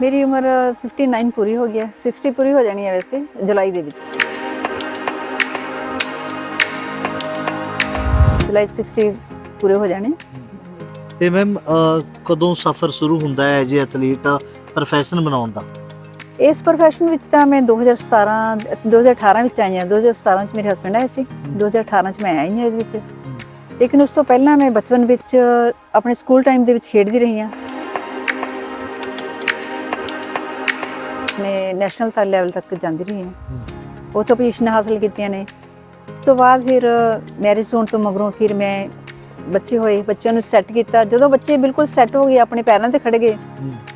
ਮੇਰੀ ਉਮਰ 59 ਪੂਰੀ ਹੋ ਗਿਆ 60 ਪੂਰੀ ਹੋ ਜਾਣੀ ਹੈ ਵੈਸੇ ਜੁਲਾਈ ਦੇ ਵਿੱਚ। ਜੁਲਾਈ 60 ਪੂਰੇ ਹੋ ਜਾਣੇ। ਤੇ ਮੈਮ ਕਦੋਂ ਸਫ਼ਰ ਸ਼ੁਰੂ ਹੁੰਦਾ ਹੈ ਐਜ ਐਥਲੀਟ ਪ੍ਰੋਫੈਸ਼ਨ ਬਣਾਉਣ ਦਾ? ਇਸ profession ਵਿੱਚ ਤਾਂ ਮੈਂ 2017 2018 ਵਿੱਚ ਆਈ ਹਾਂ। 2017 ਚ ਮੇਰੇ ਹਸਬੰਡ ਆਏ ਸੀ। 2018 ਚ ਮੈਂ ਆਈ ਹਾਂ ਇਹਦੇ ਵਿੱਚ। ਲੇਕਿਨ ਉਸ ਤੋਂ ਪਹਿਲਾਂ ਮੈਂ ਬਚਪਨ ਵਿੱਚ ਆਪਣੇ ਸਕੂਲ ਟਾਈਮ ਦੇ ਵਿੱਚ ਖੇਡਦੀ ਰਹੀ ਹਾਂ। ਮੈਂ ਨੈਸ਼ਨਲ ਤੱਕ ਲੈਵਲ ਤੱਕ ਜਾਂਦੀ ਰਹੀ ਹਾਂ। ਉੱਥੋਂ ਪੋਜੀਸ਼ਨ ਹਾਸਲ ਕੀਤੀਆਂ ਨੇ। ਉਸ ਤੋਂ ਬਾਅਦ ਫਿਰ ਮੈਰਿਜ ਹੋਣ ਤੋਂ ਮਗਰੋਂ ਫਿਰ ਮੈਂ ਬੱਚੇ ਹੋਏ ਬੱਚਿਆਂ ਨੂੰ ਸੈੱਟ ਕੀਤਾ। ਜਦੋਂ ਬੱਚੇ ਬਿਲਕੁਲ ਸੈੱਟ ਹੋ ਗਏ ਆਪਣੇ ਪੈਰਾਂ ਤੇ ਖੜ ਗਏ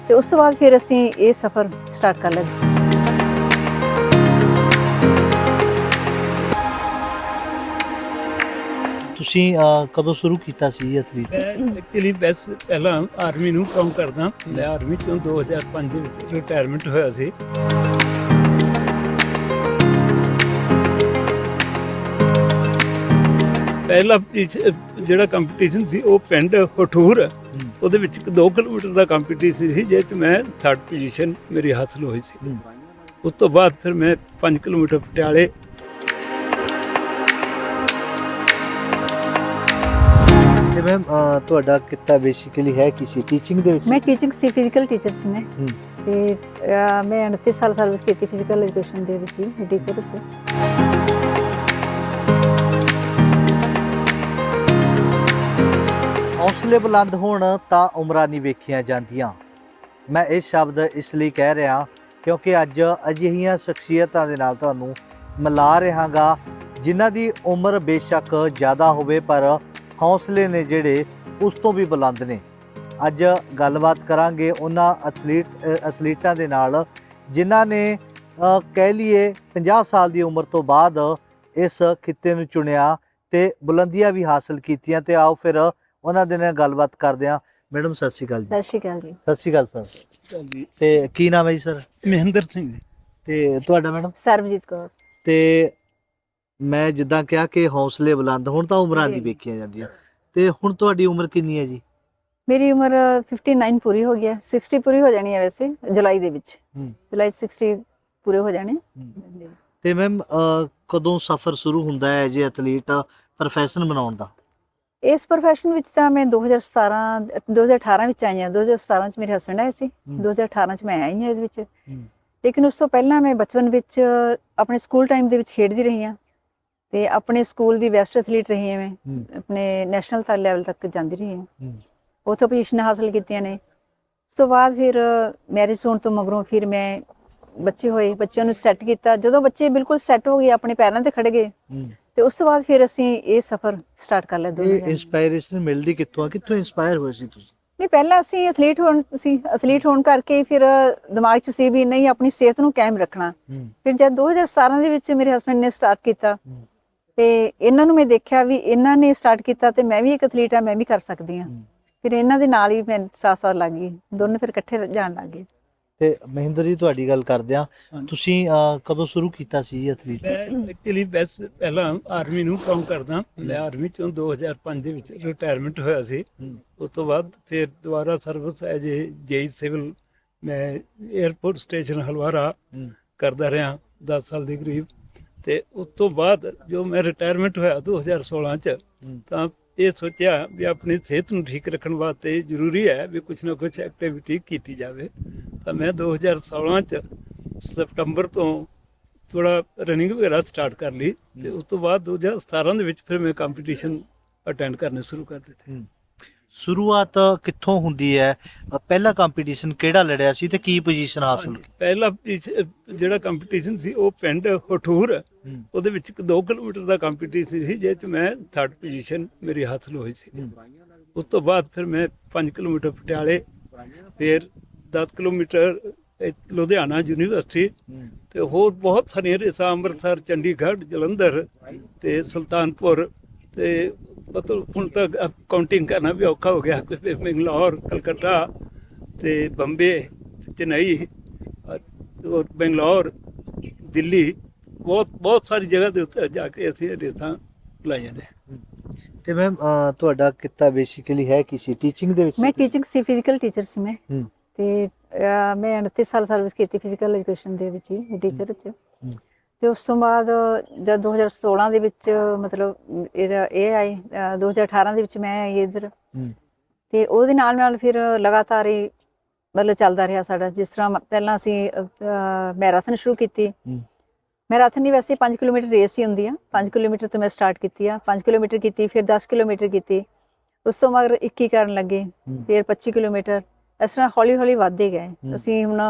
ਤੇ ਉਸ ਤੋਂ ਬਾਅਦ ਫਿਰ ਅਸੀਂ ਇਹ ਸਫ਼ਰ ਸਟਾਰਟ ਕਰ ਲਿਆ। ਤੁਸੀਂ ਅਹ, ਕਦੋਂ ਸ਼ੁਰੂ ਕੀਤਾ ਸੀ ਐਥਲੀਟ ਮੈਂ ਐਕਚੁਅਲੀ ਬੈਸ ਪਹਿਲਾਂ ਆਰਮੀ ਨੂੰ ਕੰਮ ਕਰਦਾ। ਮੈਂ ਆਰਮੀ ਚੋਂ 2005 ਦੇ ਵਿੱਚ ਰਿਟਾਇਰਮੈਂਟ ਹੋਇਆ ਸੀ। ਪਹਿਲਾ ਜਿਹੜਾ ਕੰਪੀਟੀਸ਼ਨ ਸੀ ਉਹ ਪਿੰਡ ਹਠੂਰ। ਉਹਦੇ ਵਿੱਚ 2 ਕਿਲੋਮੀਟਰ ਦਾ ਕੰਪੀਟੀਸ਼ਨ ਸੀ ਜਿਸ 'ਚ ਮੈਂ ਥਰਡ ਪੋਜੀਸ਼ਨ ਮੇਰੀ ਹਾਸਲ ਹੋਈ ਸੀ। ਉਸ ਤੋਂ ਬਾਅਦ ਫਿਰ ਮੈਂ 5 ਕਿਲੋਮੀਟਰ ਪਟਿਆਲੇ ਮੈਮ ਤੁਹਾਡਾ ਕਿੱਤਾ ਬੇਸਿਕਲੀ ਹੈ ਕਿਸੇ ਟੀਚਿੰਗ ਦੇ ਵਿੱਚ? ਮੈਂ ਟੀਚਿੰਗ ਸੀ ਫਿਜ਼ੀਕਲ ਟੀਚਰ ਸੀ ਮੈਂ। ਹੂੰ। ਤੇ ਮੈਂ 29 ਸਾਲ ਸਰਵਿਸ ਕੀਤੀ ਫਿਜ਼ੀਕਲ ਐਜੂਕੇਸ਼ਨ ਦੇ ਵਿੱਚ ਹੀ ਟੀਚਰ ਉੱਤੇ ਹੌਸਲੇ ਬੁਲੰਦ ਹੋਣ ਤਾਂ ਉਮਰਾਂ ਨਹੀਂ ਵੇਖੀਆਂ ਜਾਂਦੀਆਂ। ਮੈਂ ਇਹ ਸ਼ਬਦ ਇਸ ਲਈ ਕਹਿ ਰਿਹਾ ਕਿਉਂਕਿ ਅੱਜ ਅਜਿਹੀਆਂ ਸ਼ਖਸੀਅਤਾਂ ਦੇ ਨਾਲ ਤੁਹਾਨੂੰ ਮਿਲਾ ਰਹਾਗਾ ਜਿਨ੍ਹਾਂ ਦੀ ਉਮਰ ਬੇਸ਼ੱਕ ਜ਼ਿਆਦਾ ਹੋਵੇ ਪਰ ਹੌਸਲੇ ਨੇ ਜਿਹੜੇ ਉਸ ਤੋਂ ਵੀ ਬੁਲੰਦ ਨੇ। ਅੱਜ ਗੱਲਬਾਤ ਕਰਾਂਗੇ ਉਹਨਾਂ ਐਥਲੀਟ ਐਥਲੀਟਾਂ ਦੇ ਨਾਲ ਜਿਨ੍ਹਾਂ ਨੇ ਕਹਿ ਲਈਏ 50 ਸਾਲ ਦੀ ਉਮਰ ਤੋਂ ਬਾਅਦ ਇਸ ਖਿੱਤੇ ਨੂੰ ਚੁਣਿਆ ਤੇ ਬੁਲੰਦੀਆਂ ਵੀ ਹਾਸਲ ਕੀਤੀਆਂ ਤੇ ਆਓ ਫਿਰ ਉਹਨਾਂ ਦੇ ਨਾਲ ਗੱਲਬਾਤ ਕਰਦੇ ਹਾਂ। ਮੈਡਮ ਸਤਿ ਸ਼੍ਰੀ ਅਕਾਲ ਜੀ। ਸਤਿ ਸ਼੍ਰੀ ਅਕਾਲ ਜੀ। ਸਤਿ ਸ਼੍ਰੀ ਅਕਾਲ ਸਰ। ਤੇ ਕੀ ਨਾਮ ਹੈ ਜੀ ਸਰ? ਮਹਿੰਦਰ ਸਿੰਘ ਜੀ। ਤੇ ਤੁਹਾਡਾ ਮੈਡਮ? ਸਰਬਜੀਤ ਕੌਰ। ਤੇ ਮੈਂ ਜਿੱਦਾਂ ਕਿਹਾ ਕਿ ਹੌਸਲੇ ਬੁਲੰਦ ਹੁਣ ਤਾਂ ਉਮਰਾਂ ਜੀ। ਵੇਖੀਆਂ ਜਾਂਦੀਆਂ। ਤੇ ਹੁਣ ਤੁਹਾਡੀ ਉਮਰ ਕਿੰਨੀ ਹੈ ਜੀ? ਮੇਰੀ ਉਮਰ 59 ਪੂਰੀ ਹੋ ਗਿਆ 60 ਪੂਰੀ ਹੋ ਜਾਣੀ ਹੈ ਵੈਸੇ ਜੁਲਾਈ ਦੇ ਵਿੱਚ। ਜੁਲਾਈ 60 ਪੂਰੇ ਹੋ ਜਾਣੇ। ਤੇ ਮੈਮ ਕਦੋਂ ਸਫ਼ਰ ਸ਼ੁਰੂ ਹੁੰਦਾ ਹੈ ਐਜ ਐਥਲੀਟ ਪ੍ਰੋਫੈਸ਼ਨ ਬਣਾਉਣ ਦਾ? ਇਸ profession ਵਿੱਚ ਤਾਂ ਮੈਂ 2017 2018 ਵਿੱਚ ਆਈ ਹਾਂ। 2017 ਚ ਮੇਰੇ ਹਸਬੰਡ ਆਏ ਸੀ। ਹੂੰ। 2018 ਚ ਮੈਂ ਆਈ ਹਾਂ ਇਹਦੇ ਵਿੱਚ। ਲੇਕਿਨ ਉਸ ਤੋਂ ਪਹਿਲਾਂ ਮੈਂ ਬਚਪਨ ਵਿੱਚ ਆਪਣੇ ਸਕੂਲ ਟਾਈਮ ਦੇ ਵਿੱਚ ਖੇਡਦੀ ਰਹੀ ਹਾਂ। ਤੇ ਆਪਣੇ ਸਕੂਲ ਦੀ ਬੈਸਟ ਐਥਲੀਟ ਰਹੀ ਹਾਂ। ਮੈਂ। ਆਪਣੇ ਨੈਸ਼ਨਲ ਤੱਕ ਲੈਵਲ ਤੱਕ ਜਾਂਦੀ ਰਹੀ ਹਾਂ। ਉੱਥੋਂ ਪੋਜੀਸ਼ਨ ਹਾਸਲ ਕੀਤੀਆਂ ਨੇ। ਉਸ ਤੋਂ ਬਾਅਦ ਫਿਰ ਮੈਰਿਜ ਹੋਣ ਤੋਂ ਮਗਰੋਂ ਫਿਰ ਮੈਂ ਬੱਚੇ ਹੋਏ ਬੱਚਿਆਂ ਨੂੰ ਸੈੱਟ ਕੀਤਾ। ਜਦੋਂ ਬੱਚੇ ਬਿਲਕੁਲ ਸੈੱਟ ਹੋ ਗਏ ਆਪਣੇ ਪੈਰਾਂ ਤੇ ਖੜ ਗਏ ਤੇ ਉਸ ਤੋਂ ਬਾਅਦ ਫਿਰ ਅਸੀਂ ਇਹ ਸਫ਼ਰ ਸਟਾਰਟ ਕਰ ਲਿਆ ਦੋਨੋਂ ਇਹ। ਇਨਸਪਾਇਰੇਸ਼ਨ ਮਿਲਦੀ ਕਿੱਥੋਂ ਕਿੱਥੋਂ ਇਨਸਪਾਇਰ ਹੋਏ ਸੀ ਤੁਸੀਂ? ਨਹੀਂ ਪਹਿਲਾਂ ਅਸੀਂ ਐਥਲੀਟ ਹੋਣ ਸੀ। ਐਥਲੀਟ ਹੋਣ ਕਰਕੇ ਫਿਰ ਦਿਮਾਗ 'ਚ ਸੀ ਵੀ ਨਹੀਂ ਆਪਣੀ ਸਿਹਤ ਨੂੰ ਕਾਇਮ ਰੱਖਣਾ। ਫਿਰ ਜਦ 2017 ਦੇ ਵਿੱਚ ਮੇਰੇ ਹਸਬੰਡ ਨੇ ਸਟਾਰਟ ਕੀਤਾ। ਤੇ ਇਹਨਾਂ ਨੂੰ ਮੈਂ ਦੇਖਿਆ ਵੀ ਇਹਨਾਂ ਨੇ ਸਟਾਰਟ ਕੀਤਾ ਤੇ ਮੈਂ ਵੀ ਇੱਕ ਐਥਲੀਟ ਆ ਮੈਂ ਵੀ ਕਰ ਸਕਦੀ ਹਾਂ। ਹੂੰ। ਫਿਰ ਇਹਨਾਂ ਦੇ ਨਾਲ ਹੀ ਮੈਂ ਸਾਥ ਸਾਥ ਲੱਗ ਗਈ ਦੋਨੇ ਫਿਰ ਇਕੱਠੇ ਜਾਣ ਲੱਗ ਗਏ। ਤੇ ਮਹਿੰਦਰ ਜੀ ਤੁਹਾਡੀ ਗੱਲ ਕਰਦੇ ਆ। ਤੁਸੀਂ ਕਦੋਂ ਸ਼ੁਰੂ ਕੀਤਾ ਸੀ ਐਥਲੀਟ ਮੈਂ ਐਕਚੁਅਲੀ ਬੈਸ ਪਹਿਲਾਂ ਆਰਮੀ ਨੂੰ ਕੰਮ ਕਰਦਾ। ਮੈਂ ਆਰਮੀ ਚੋਂ 2005 ਦੇ ਵਿੱਚ ਰਿਟਾਇਰਮੈਂਟ ਹੋਇਆ ਸੀ। ਉਸ ਤੋਂ ਬਾਅਦ ਫਿਰ ਦੁਬਾਰਾ ਸਰਵਿਸ ਐਜ ਜੇਈ ਸਿਵਲ। ਮੈਂ 에ਅਰਪੋਰਟ ਸਟੇਸ਼ਨ ਹਲਵਾਰਾ ਕਰਦਾ ਰਿਹਾ 10 ਸਾਲ ਦੇ ਕਰੀਬ। ਤੇ ਉਸ ਤੋਂ ਬਾਅਦ ਜੋ ਮੈਂ ਰਿਟਾਇਰਮੈਂਟ ਹੋਇਆ 2016 ਚ ਤਾਂ ਇਹ ਸੋਚਿਆ ਵੀ ਆਪਣੀ ਸਿਹਤ ਨੂੰ ਠੀਕ ਰੱਖਣ ਵਾਸਤੇ ਜ਼ਰੂਰੀ ਹੈ ਵੀ ਕੁਝ ਨਾ ਕੁਝ ਐਕਟੀਵਿਟੀ ਕੀਤੀ ਜਾਵੇ। ਤਾਂ ਮੈਂ 2016 ਚ ਸਤੰਬਰ ਤੋਂ ਥੋੜਾ ਰਨਿੰਗ ਵਗੈਰਾ ਸਟਾਰਟ ਕਰ ਲਈ ਤੇ ਉਸ ਤੋਂ ਬਾਅਦ 2017 ਦੇ ਵਿੱਚ ਫਿਰ ਮੈਂ ਕੰਪੀਟੀਸ਼ਨ ਅਟੈਂਡ ਕਰਨੇ ਸ਼ੁਰੂ ਕਰ ਦਿੱਤੇ। ਸ਼ੁਰੂਆਤ ਕਿੱਥੋਂ ਹੁੰਦੀ ਹੈ? ਪਹਿਲਾ ਕੰਪੀਟੀਸ਼ਨ ਕਿਹੜਾ ਲੜਿਆ ਸੀ ਤੇ ਕੀ ਪੋਜੀਸ਼ਨ ਹਾਸਲ ਕੀਤੀ ਪਹਿਲਾ ਜਿਹੜਾ ਕੰਪੀਟੀਸ਼ਨ ਸੀ ਉਹ ਪਿੰਡ ਹਠੂਰ ਉਹਦੇ ਵਿੱਚ 2 ਕਿਲੋਮੀਟਰ ਦਾ ਕੰਪੀਟੀਸ਼ਨ ਸੀ ਜਿਸ 'ਚ ਮੈਂ ਥਰਡ ਪੋਜੀਸ਼ਨ ਮੇਰੀ ਹਾਸਲ ਹੋਈ ਸੀ। ਉਸ ਤੋਂ ਬਾਅਦ ਫਿਰ ਮੈਂ 5 ਕਿਲੋਮੀਟਰ ਪਟਿਆਲੇ ਫਿਰ 10 ਕਿਲੋਮੀਟਰ ਲੁਧਿਆਣਾ ਯੂਨੀਵਰਸਿਟੀ ਤੇ ਹੋਰ ਬਹੁਤ ਸਾਰੀਆਂ ਰੇਸਾਂ ਅੰਮ੍ਰਿਤਸਰ ਚੰਡੀਗੜ੍ਹ ਜਲੰਧਰ ਤੇ ਸੁਲਤਾਨਪੁਰ ਤੇ ਮਤਲਬ ਹੁਣ ਤੱਕ ਕਾਊਂਟਿੰਗ ਕਰਨਾ ਵੀ ਔਖਾ ਹੋ ਗਿਆ। ਕਿ ਬੰਗਲੌਰ ਕਲਕੱਤਾ ਤੇ ਬੰਬੇ ਚੇਨਈ ਔਰ ਬੰਗਲੌਰ ਦਿੱਲੀ ਬਹੁਤ ਬਹੁਤ ਸਾਰੀ ਜਗ੍ਹਾ ਦੇ ਉੱਤੇ ਜਾ ਕੇ ਅਸੀਂ ਇਹ ਰੇਸਾਂ ਲਾਈਆਂ ਨੇ ਤੇ ਮੈਮ ਤੁਹਾਡਾ ਕਿੱਤਾ ਬੇਸਿਕਲੀ ਹੈ ਕਿਸੇ ਟੀਚਿੰਗ ਦੇ ਵਿੱਚ ਮੈਂ ਟੀਚਿੰਗ ਸੀ ਫਿਜ਼ੀਕਲ ਟੀਚਰ ਸੀ ਮੈਂ। ਤੇ ਮੈਂ 29 ਸਾਲ ਸਰਵਿਸ ਕੀਤੀ ਫਿਜ਼ੀਕਲ ਐਜੂਕੇਸ਼ਨ ਦੇ ਵਿੱਚ ਹੀ ਟੀਚਰ ਵਿੱਚ। ਤੇ ਉਸ ਤੋਂ ਬਾਅਦ ਜਦ 2016 ਦੇ ਵਿੱਚ ਮਤਲਬ ਇਹ ਆਈ ਅਹ 2018 ਦੇ ਵਿੱਚ ਮੈਂ ਆਈ ਇੱਧਰ। ਤੇ ਉਹਦੇ ਨਾਲ ਨਾਲ ਫਿਰ ਲਗਾਤਾਰ ਹੀ ਮਤਲਬ ਚੱਲਦਾ ਰਿਹਾ ਸਾਡਾ ਜਿਸ ਤਰ੍ਹਾਂ ਪਹਿਲਾਂ ਅਸੀਂ ਮੈਰਾਥਨ ਸ਼ੁਰੂ ਕੀਤੀ। ਮੈਰਾਥਨ ਹੀ ਵੈਸੇ 5 ਕਿਲੋਮੀਟਰ ਰੇਸ ਹੀ ਹੁੰਦੀ ਆ 5 ਕਿਲੋਮੀਟਰ ਤੋਂ ਮੈਂ ਸਟਾਰਟ ਕੀਤੀ ਆ 5 ਕਿਲੋਮੀਟਰ ਕੀਤੀ ਫਿਰ 10 ਕਿਲੋਮੀਟਰ ਕੀਤੀ ਉਸ ਤੋਂ ਮਗਰ 21 ਕਰਨ ਲੱਗੇ। ਫਿਰ 25 ਕਿਲੋਮੀਟਰ ਇਸ ਤਰ੍ਹਾਂ ਹੌਲੀ ਹੌਲੀ ਵੱਧਦੇ ਗਏ। ਅਸੀਂ ਹੁਣ